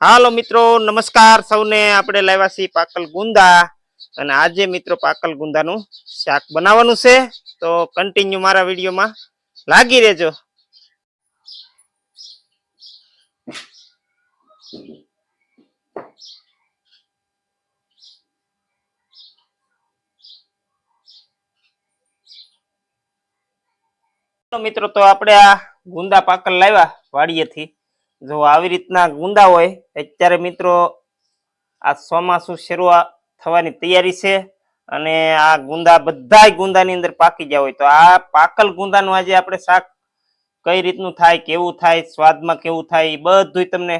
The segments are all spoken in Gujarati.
હાલો મિત્રો, નમસ્કાર. સૌને આપણે લાવ્યા છીએ પાકલ ગુંદા. અને આજે મિત્રો પાકલ ગુંદાનું શાક બનાવવાનું છે. તો કન્ટિન્યુ મારા વિડીયોમાં લાગી રહેજો. મિત્રો, તો આપણે આ ગુંદા પાકલ લાવ્યા વાડીએથી. જો આવી રીતના ગુંદા હોય, અત્યારે મિત્રો આ ચોમાસું શરૂઆત થવાની તૈયારી છે અને આ ગુંદા બધાય ગુંદાની અંદર પાકી ગયા હોય. તો આ પાકલ ગુંદાનું આજે આપણે શાક કઈ રીતનું થાય, કેવું થાય, સ્વાદમાં કેવું થાય, એ બધું તમને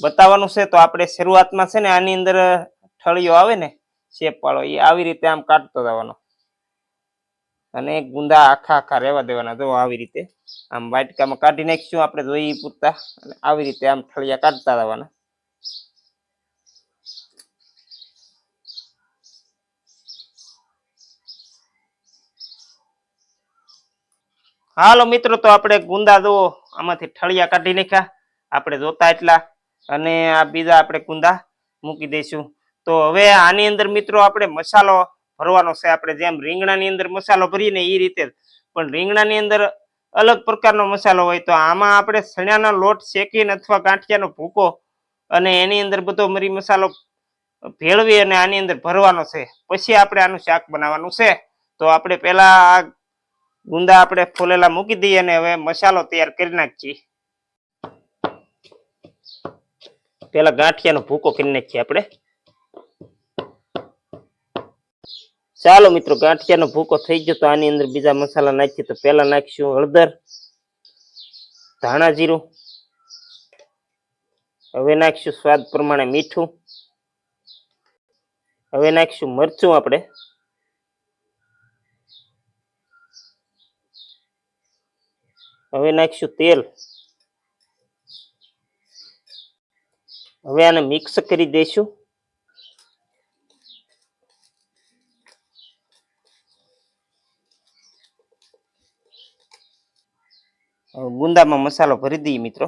બતાવવાનું છે. તો આપણે શરૂઆતમાં છે ને આની અંદર ઠળિયો આવે ને શેપ વાળો, એ આવી રીતે આમ કાઢતો જવાનો. અને ગુંદા આખા આખા રહેવા દેવાના જો આવી રીતે. આમ વાટકામાં કાઢી નાખીશું, આપણે જોઈએ પૂરતા. અને આવી રીતે આમ થળિયા કાઢતા રહેવાના. હાલો મિત્રો, તો આપણે ગુંદા જુઓ, આમાંથી ઠળિયા કાઢી નાખ્યા. આપણે જોતા એટલા. અને આ બીજા આપણે ગુંદા મૂકી દઈશું. તો હવે આની અંદર મિત્રો, આપણે મસાલો ભરવાનો છે. આપણે જેમ રીંગણાની અંદર મસાલો ભરીએ ને એ રીતે. પણ રીંગણાની અંદર અલગ પ્રકારનો મસાલો હોય તો આમાં આપણે ચણાનો લોટ શેકીને અથવા ગાંઠિયાનો ભૂકો અને એની અંદર બધો મરી મસાલો ભેળવી અને આની અંદર ભરવાનો છે. પછી આપણે આનું શાક બનાવવાનું છે. તો આપણે પહેલા આ ગુંદા આપણે ફોલેલા મૂકી દઈએ અને હવે મસાલો તૈયાર કરી નાખીએ. પેલા ગાંઠિયાનો ભૂકો કરી નાખીએ આપણે. ચાલો મિત્રો, ગાંઠિયાનો ભૂકો થઈ ગયો તો આની અંદર બીજા મસાલા નાખીએ. તો પહેલા નાખીશું હળદર, ધાણા જીરું. હવે નાખીશું સ્વાદ પ્રમાણે મીઠું. હવે નાખીશું મરચું આપણે. હવે નાખીશું તેલ. હવે આને મિક્સ કરી દઈશું. ગુંદામાં મસાલો ભરી દઈએ મિત્રો.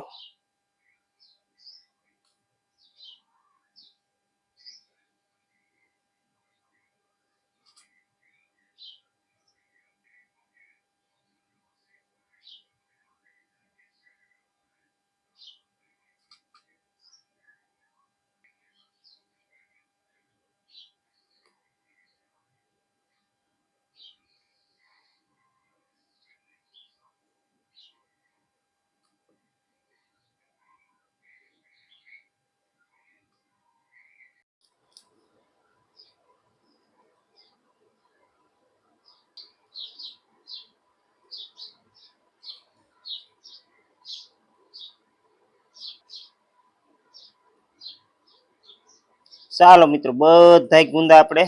ચાલો મિત્રો, બધાય ગુંદા આપણે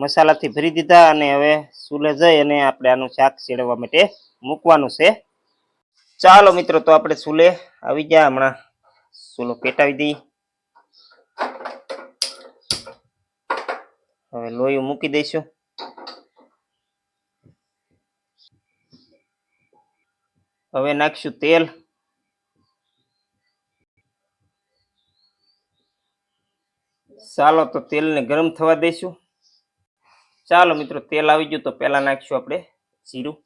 મસાલાથી ભરી દીધા અને હવે ચૂલે જઈ અને આપણે આનું શાક ચેડવા માટે મૂકવાનું છે. ચાલો મિત્રો, તો આપણે ચૂલે આવી ગયા. હમણાં ચૂલો પેટાવી દઈ હવે લોયું મૂકી દઈશું. હવે નાખશું તેલ. ચાલો તો તેલને ગરમ થવા દઈશું. ચાલો મિત્રો, તેલ આવી ગયું તો પહેલા નાખીશું આપણે જીરું.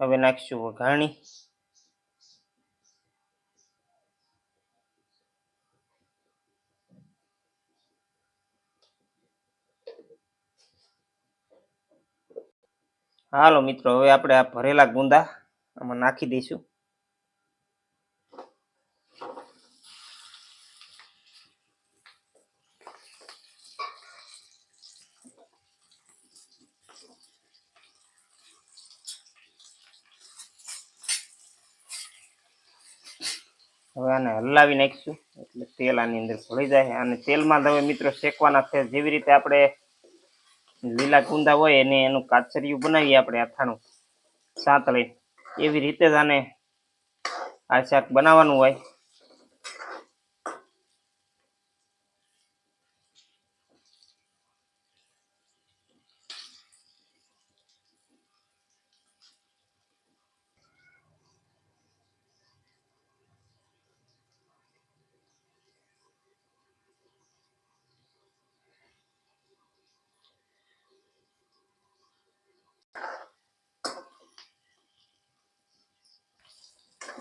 હવે નાખીશું વઘાણી. હાલો મિત્રો, હવે આપણે આ ભરેલા ગુંદા આમાં નાખી દઈશું. હવે આને હલાવી નાખીશું, એટલે તેલ આની અંદર ભળી જાય. અને તેલમાં હવે મિત્રો શેકવાના છે. જેવી રીતે આપણે લીલા કુંદા હોય એને એનું કાચરિયું બનાવીએ આપણે અથાણું સાંતળી એવી રીતે જ આને આ શાક બનાવવાનું હોય.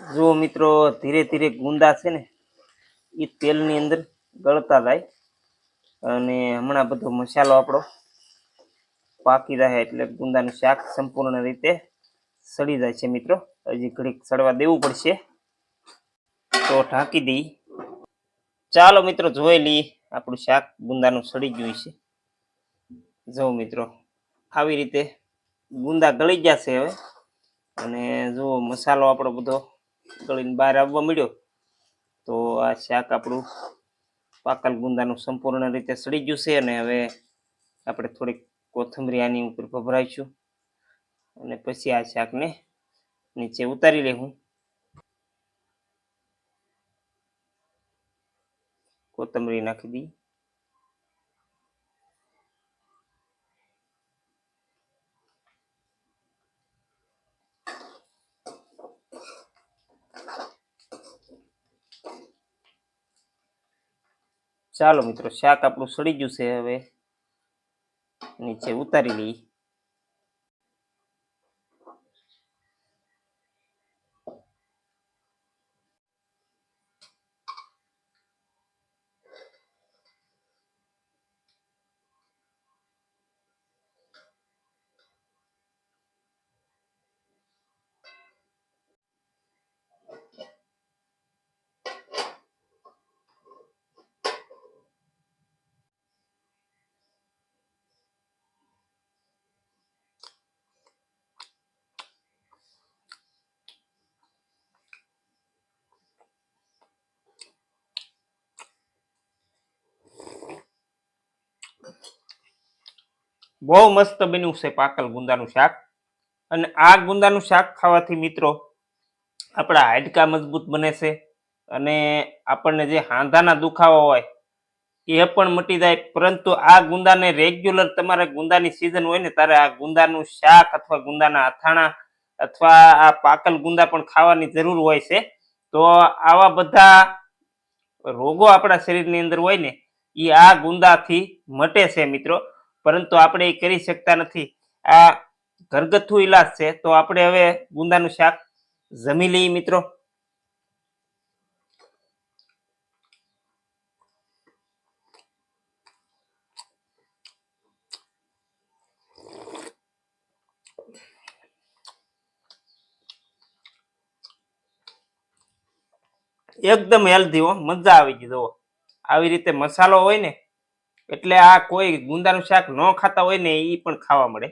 જુઓ મિત્રો ધીરે ધીરે ગુંદા છે ને એ તેલની અંદર ગળતા જાય. અને હમણાં બધો મસાલો આપણો પાકી રહે એટલે ગુંદાનું શાક સંપૂર્ણ રીતે સડી જાય છે મિત્રો. હજી ઘડીક સડવા દેવું પડશે. તો ઢાંકી દઈ. ચાલો મિત્રો જોઈ લઈએ આપણું શાક ગુંદાનું સડી ગયું છે. જો મિત્રો, આવી રીતે ગુંદા ગળી ગયા છે હવે. અને જુઓ મસાલો આપણો બધો ગળીને બહાર આવવા મળ્યો તો આ શાક આપણું પાકલ ગુંદાનું સંપૂર્ણ રીતે સડી ગયું છે અને હવે આપણે થોડીક કોથમરી આની ઉપર ભભરાઈશું અને પછી આ શાકને નીચે ઉતારી લેવું. કોથમરી નાખી દઈ ચાલો મિત્રો શાક આપણું સડી ગયું છે હવે. નીચે ઉતારી લઈએ. બહુ મસ્ત બન્યું છે પાકલ ગુંદાનું શાક. અને આ ગુંદાનું શાક ખાવાથી મિત્રો આપણા હાડકા મજબૂત બને છે અને આપણને જે હાંધાના દુખાવા હોય એ પણ મટી જાય. પરંતુ આ ગુંદાને રેગ્યુલર તમારે ગુંદાની સિઝન હોય ને ત્યારે આ ગુંદાનું શાક અથવા ગુંદાના અથાણા અથવા આ પાકલ ગુંદા પણ ખાવાની જરૂર હોય છે. તો આવા બધા રોગો આપણા શરીરની અંદર હોય ને એ આ ગુંદાથી મટે છે મિત્રો. પરંતુ આપણે એ કરી શકતા નથી. આ ઘરગથ્થુ ઈલાજ છે, તો આપણે હવે ગુંદાનું શાક જમી લઈએ મિત્રો. એકદમ હેલ્ધી હો, મજા આવી ગઈ, જુઓ. આવી રીતે મસાલો હોય ને એટલે આ કોઈ ગુંદાનું શાક ન ખાતા હોય ને એ પણ ખાવા મળે.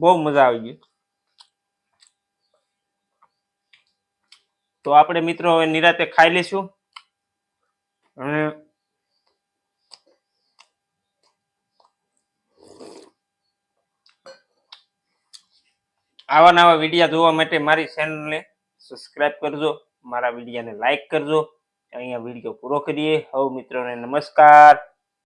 બહુ મજા આવી ગઈ. તો આપણે મિત્રો હવે નિરાતે ખાઈ લઈશું. અને આવા નવા વિડીયા જોવા માટે મારી ચેનલને સબસ્ક્રાઇબ કરજો, મારા વિડીયાને લાઈક કરજો. અહીંયા વીડિયો પૂરો કરીએ. હવ મિત્રોને નમસ્કાર.